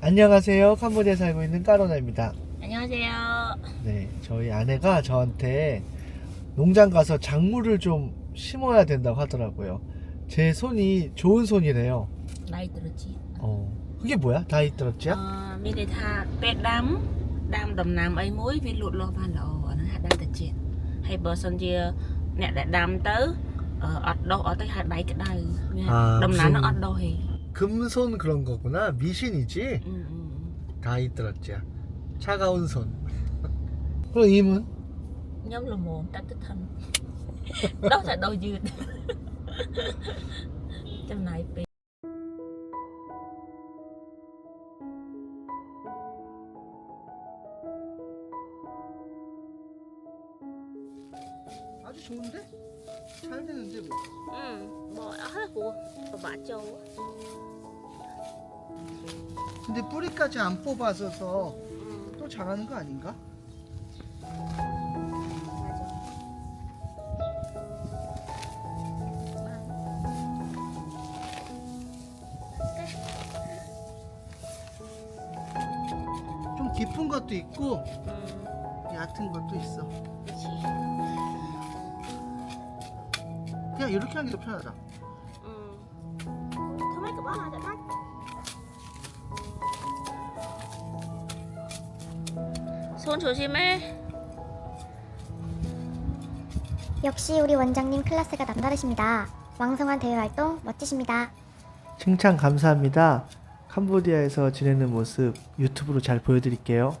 안녕하세요. 캄보디아에 살고 있는 까로나입니다. 안녕하세요. 네, 저희 아내가 저한테 농장 가서 작물을 좀 심어야 된다고 하더라고요. 제 손이 좋은 손이래요. 나이 들었지? 어, 그게 뭐야? 나이 들었지야? 어, 미래다 빼담, 담담남 ấy mỗi vì lụt lo và lò nó hạt đang tật chuyện. Hay bờ son chia nè đã đám tới ọt đâu ọt tới hạt đáy cái đài. Đầm ná nó ọt đâu hề. 금손 그런 거구나. 미신이지? 음, 음. 음. 다 이들었지 차가운 손. 그럼 임은 nhóm 따뜻한 đó là đôi dư 아주 좋은데? 잘 되는데 뭐. 응, 뭐 하고 뭐 맞죠. 근데 뿌리까지 안 뽑아서서 응, 또 잘하는 거 아닌가? 좀 깊은 것도 있고 응, 얕은 것도 있어. 그렇지. 그냥 이렇게 하는 게 더 편하다. 토마토 뭐 하자 손 조심해. 역시 우리 원장님 클래스가 남다르십니다. 왕성한 대외 활동 멋지십니다. 칭찬 감사합니다. 캄보디아에서 지내는 모습 유튜브로 잘 보여드릴게요.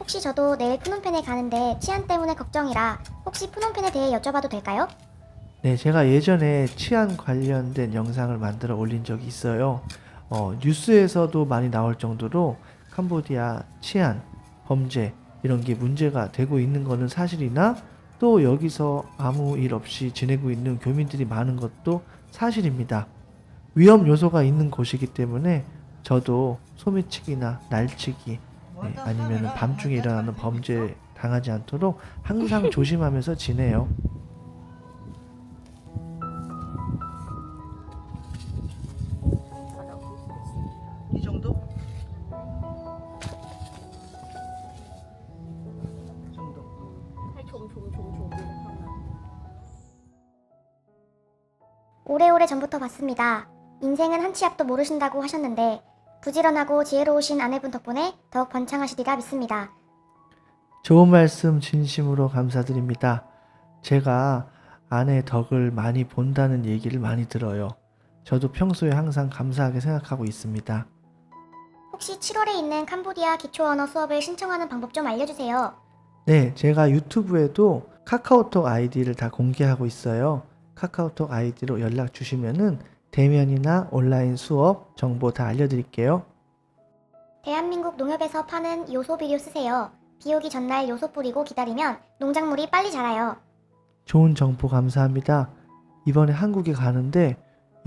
혹시 저도 내일 프놈펜에 가는데 치안 때문에 걱정이라 혹시 프놈펜에 대해 여쭤봐도 될까요? 네, 제가 예전에 치안 관련된 영상을 만들어 올린 적이 있어요. 어, 뉴스에서도 많이 나올 정도로 캄보디아 치안, 범죄 이런 게 문제가 되고 있는 거는 사실이나 또 여기서 아무 일 없이 지내고 있는 교민들이 많은 것도 사실입니다. 위험 요소가 있는 곳이기 때문에 저도 소매치기나 날치기 네, 아니면 밤중에 일어나는 범죄 당하지 않도록 항상 조심하면서 지내요. 오래오래 전부터 봤습니다. 인생은 한 치 앞도 모르신다고 하셨는데 부지런하고 지혜로우신 아내분 덕분에 더욱 번창하시리라 믿습니다. 좋은 말씀 진심으로 감사드립니다. 제가 아내 덕을 많이 본다는 얘기를 많이 들어요. 저도 평소에 항상 감사하게 생각하고 있습니다. 혹시 7월에 있는 캄보디아 기초 언어 수업을 신청하는 방법 좀 알려주세요. 네, 제가 유튜브에도 카카오톡 아이디를 다 공개하고 있어요. 카카오톡 아이디로 연락 주시면은 대면이나 온라인 수업 정보 다 알려드릴게요. 대한민국 농협에서 파는 요소 비료 쓰세요. 비 오기 전날 요소 뿌리고 기다리면 농작물이 빨리 자라요. 좋은 정보 감사합니다. 이번에 한국에 가는데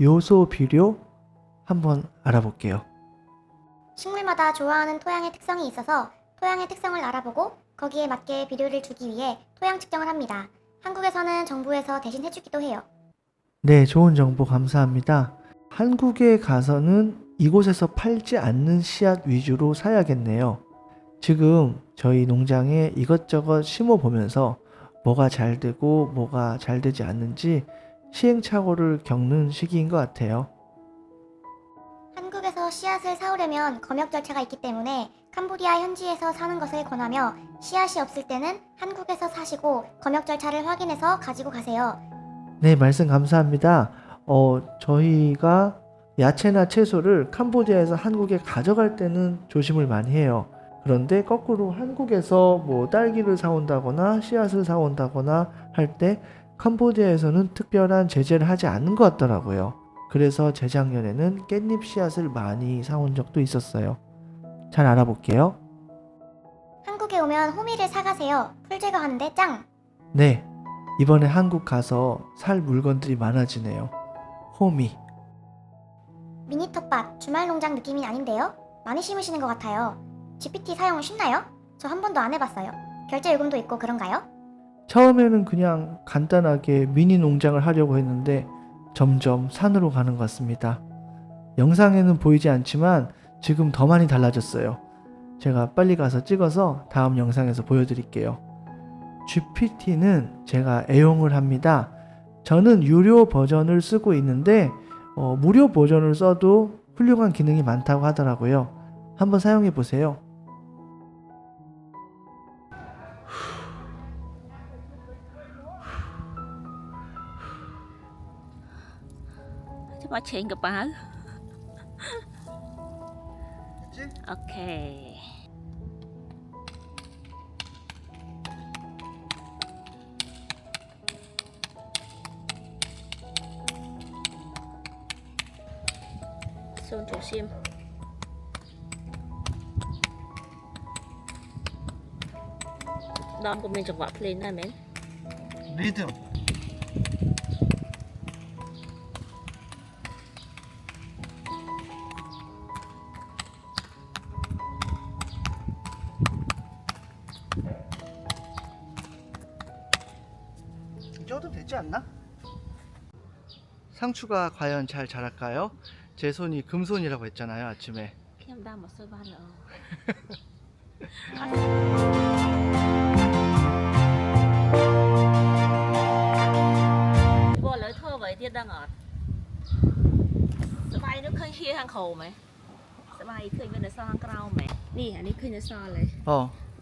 요소 비료 한번 알아볼게요. 식물마다 좋아하는 토양의 특성이 있어서 토양의 특성을 알아보고 거기에 맞게 비료를 주기 위해 토양 측정을 합니다. 한국에서는 정부에서 대신 해주기도 해요. 네, 좋은 정보 감사합니다. 한국에 가서는 이곳에서 팔지 않는 씨앗 위주로 사야겠네요. 지금 저희 농장에 이것저것 심어 보면서 뭐가 잘 되고 뭐가 잘 되지 않는지 시행착오를 겪는 시기인 것 같아요. 한국에서 씨앗을 사오려면 검역 절차가 있기 때문에 캄보디아 현지에서 사는 것을 권하며 씨앗이 없을 때는 한국에서 사시고 검역 절차를 확인해서 가지고 가세요. 네, 말씀 감사합니다. 어, 저희가 야채나 채소를 캄보디아에서 한국에 가져갈 때는 조심을 많이 해요. 그런데 거꾸로 한국에서 뭐 딸기를 사온다거나 씨앗을 사온다거나 할 때 캄보디아에서는 특별한 제재를 하지 않는 것 같더라고요. 그래서 재작년에는 깻잎 씨앗을 많이 사온 적도 있었어요. 잘 알아볼게요. 한국에 오면 호미를 사가세요. 풀 제거하는데 짱! 네, 이번에 한국 가서 살 물건들이 많아지네요. 호미. 미니 텃밭 주말 농장 느낌이 아닌데요? 많이 심으시는 것 같아요. GPT 사용 쉽나요? 저 한 번도 안 해봤어요. 결제 요금도 있고 그런가요? 처음에는 그냥 간단하게 미니 농장을 하려고 했는데 점점 산으로 가는 것 같습니다. 영상에는 보이지 않지만 지금 더 많이 달라졌어요. 제가 빨리 가서 찍어서 다음 영상에서 보여드릴게요. GPT는 제가 애용을 합니다. 저는 유료 버전을 쓰고 있는데 어, 무료 버전을 써도 훌륭한 기능이 많다고 하더라고요. 한번 사용해 보세요. cho bà chén cái báo ok 손 조심 đom của mình trong vỏ plane này mến 리듬. 이 정도 되지 않나? 상추가 과연 잘 자랄까요? 제 손이 금손이라고 했잖아요 아침에. Em đâm một sơ ba lỡ Vô lỡ thơ vậy tiết đang ngọt Sợi bay nó khơi khia hàng khổ mày Sợi bay khơi bên là so hàng cao mày Nì, anh ấy khơi nó so lại 어,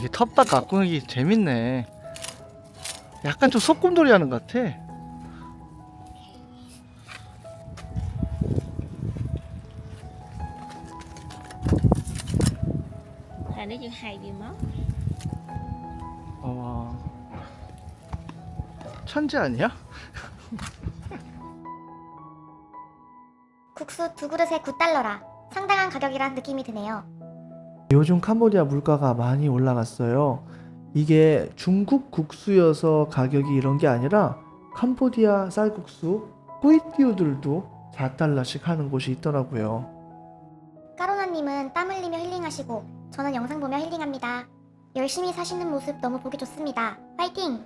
이게 텃밭 가꾸기 재밌네. 약간 좀 소꿉놀이 하는 것 같아. Nó hai máu 어, 천재 아니야? 국수 두 그릇에 9달러라. 상당한 가격이란 느낌이 드네요. 요즘 캄보디아 물가가 많이 올라갔어요. 이게 중국 국수여서 가격이 이런 게 아니라 캄보디아 쌀국수, 꾸이띠우들도 4달러씩 하는 곳이 있더라고요. 까로나님은 땀 흘리며 힐링하시고 저는 영상 보며 힐링합니다. 열심히 사시는 모습 너무 보기 좋습니다. 파이팅!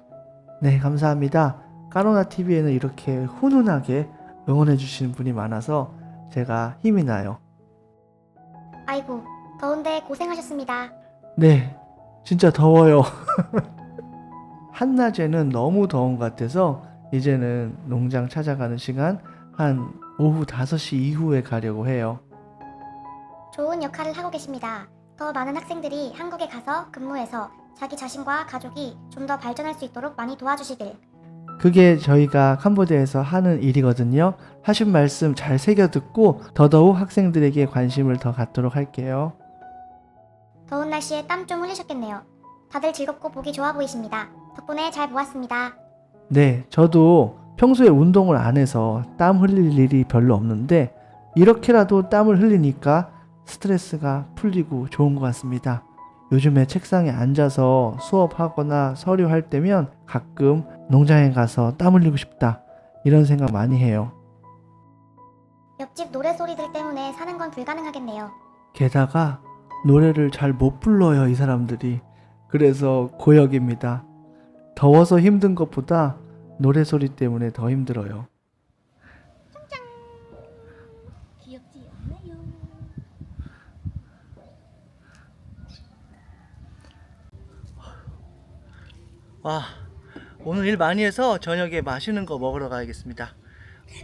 네, 감사합니다. 까로나 TV에는 이렇게 훈훈하게 응원해 주시는 분이 많아서 제가 힘이 나요. 아이고 더운데 고생하셨습니다. 네, 진짜 더워요. 한낮에는 너무 더운 것 같아서 이제는 농장 찾아가는 시간 한 오후 5시 이후에 가려고 해요. 좋은 역할을 하고 계십니다. 더 많은 학생들이 한국에 가서 근무해서 자기 자신과 가족이 좀 더 발전할 수 있도록 많이 도와주시길. 그게 저희가 캄보디아에서 하는 일이거든요. 하신 말씀 잘 새겨 듣고 더더욱 학생들에게 관심을 더 갖도록 할게요. 더운 날씨에 땀 좀 흘리셨겠네요. 다들 즐겁고 보기 좋아 보이십니다. 덕분에 잘 보았습니다. 네, 저도 평소에 운동을 안 해서 땀 흘릴 일이 별로 없는데 이렇게라도 땀을 흘리니까 스트레스가 풀리고 좋은 것 같습니다. 요즘에 책상에 앉아서 수업하거나 서류할 때면 가끔 농장에 가서 땀 흘리고 싶다 이런 생각 많이 해요. 옆집 노래 소리들 때문에 사는 건 불가능하겠네요. 게다가 노래를 잘 못 불러요, 이 사람들이. 그래서 고역입니다. 더워서 힘든 것보다 노래 소리 때문에 더 힘들어요. 와, 오늘 일 많이 해서 저녁에 맛있는 거 먹으러 가야겠습니다.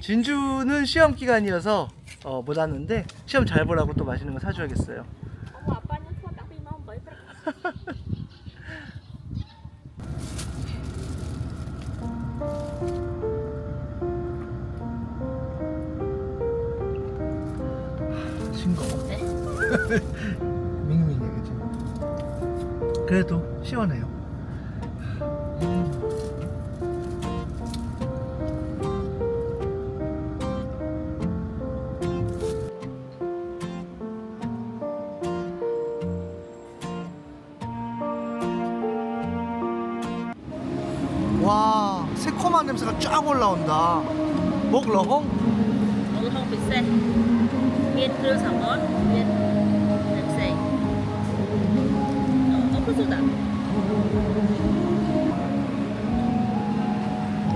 진주는 시험 기간이어서 어, 못 왔는데 시험 잘 보라고 또 맛있는 거 사줘야겠어요. 싱거워 네? 밍밍해 그지 그래도 시원해요 와 새콤한 냄새가 쫙 올라온다 먹으려고? 엄청 비싸 Việt Kiều Sầm 호수다.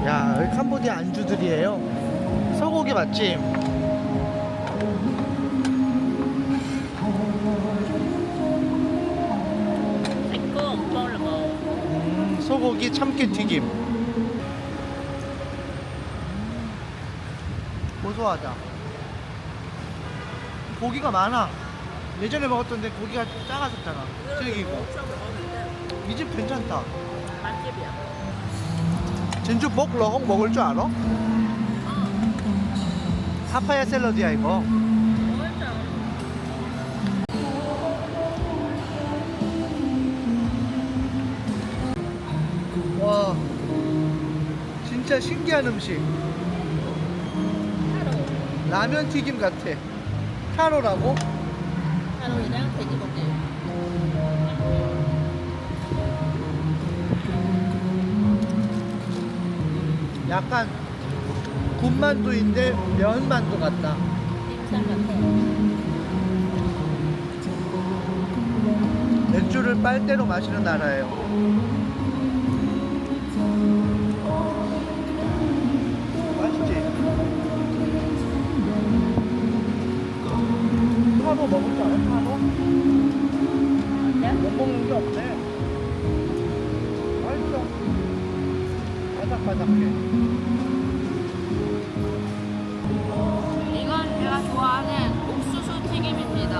야 여기 캄보디아 안주들이에요. 소고기 맛집. 음, 소고기 참깨 튀김. 음, 고소하다. 고기가 많아. 예전에 먹었던 데 고기가 작아졌잖아. 튀기고. 이 집 괜찮다. 맛집이야 진주 복 러홍 먹을 줄 알아? 파파야 샐러드야 이거. 와, 진짜 신기한 음식. 라면 튀김 같아. 타로라고? 타로이랑 돼지고기 약간 군만두인데 면만두 같다. 딤쌈 같아 맥주를 빨대로 마시는 나라예요. 타로 먹을 줄 알아? 타로? 못 먹는 게 없네. 맛있어. 바삭바삭해. 이건 제가 좋아하는 옥수수 튀김입니다.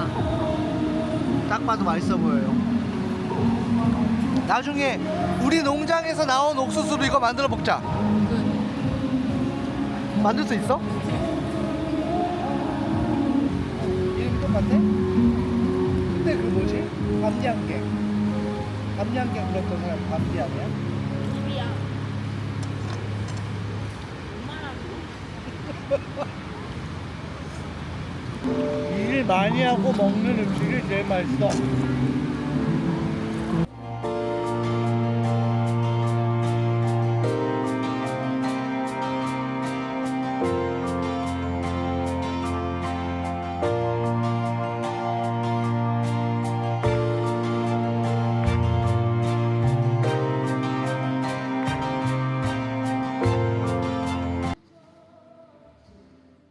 딱 봐도 맛있어 보여요. 나중에 우리 농장에서 나온 옥수수로 이거 만들어 먹자. 만들 수 있어? 똑같아? 근데 그 뭐지? 밤양갱. 밤양갱 불렀던 사람 밤디 아니야? 얼마나 일 많이 하고 먹는 음식이 제일 맛있어.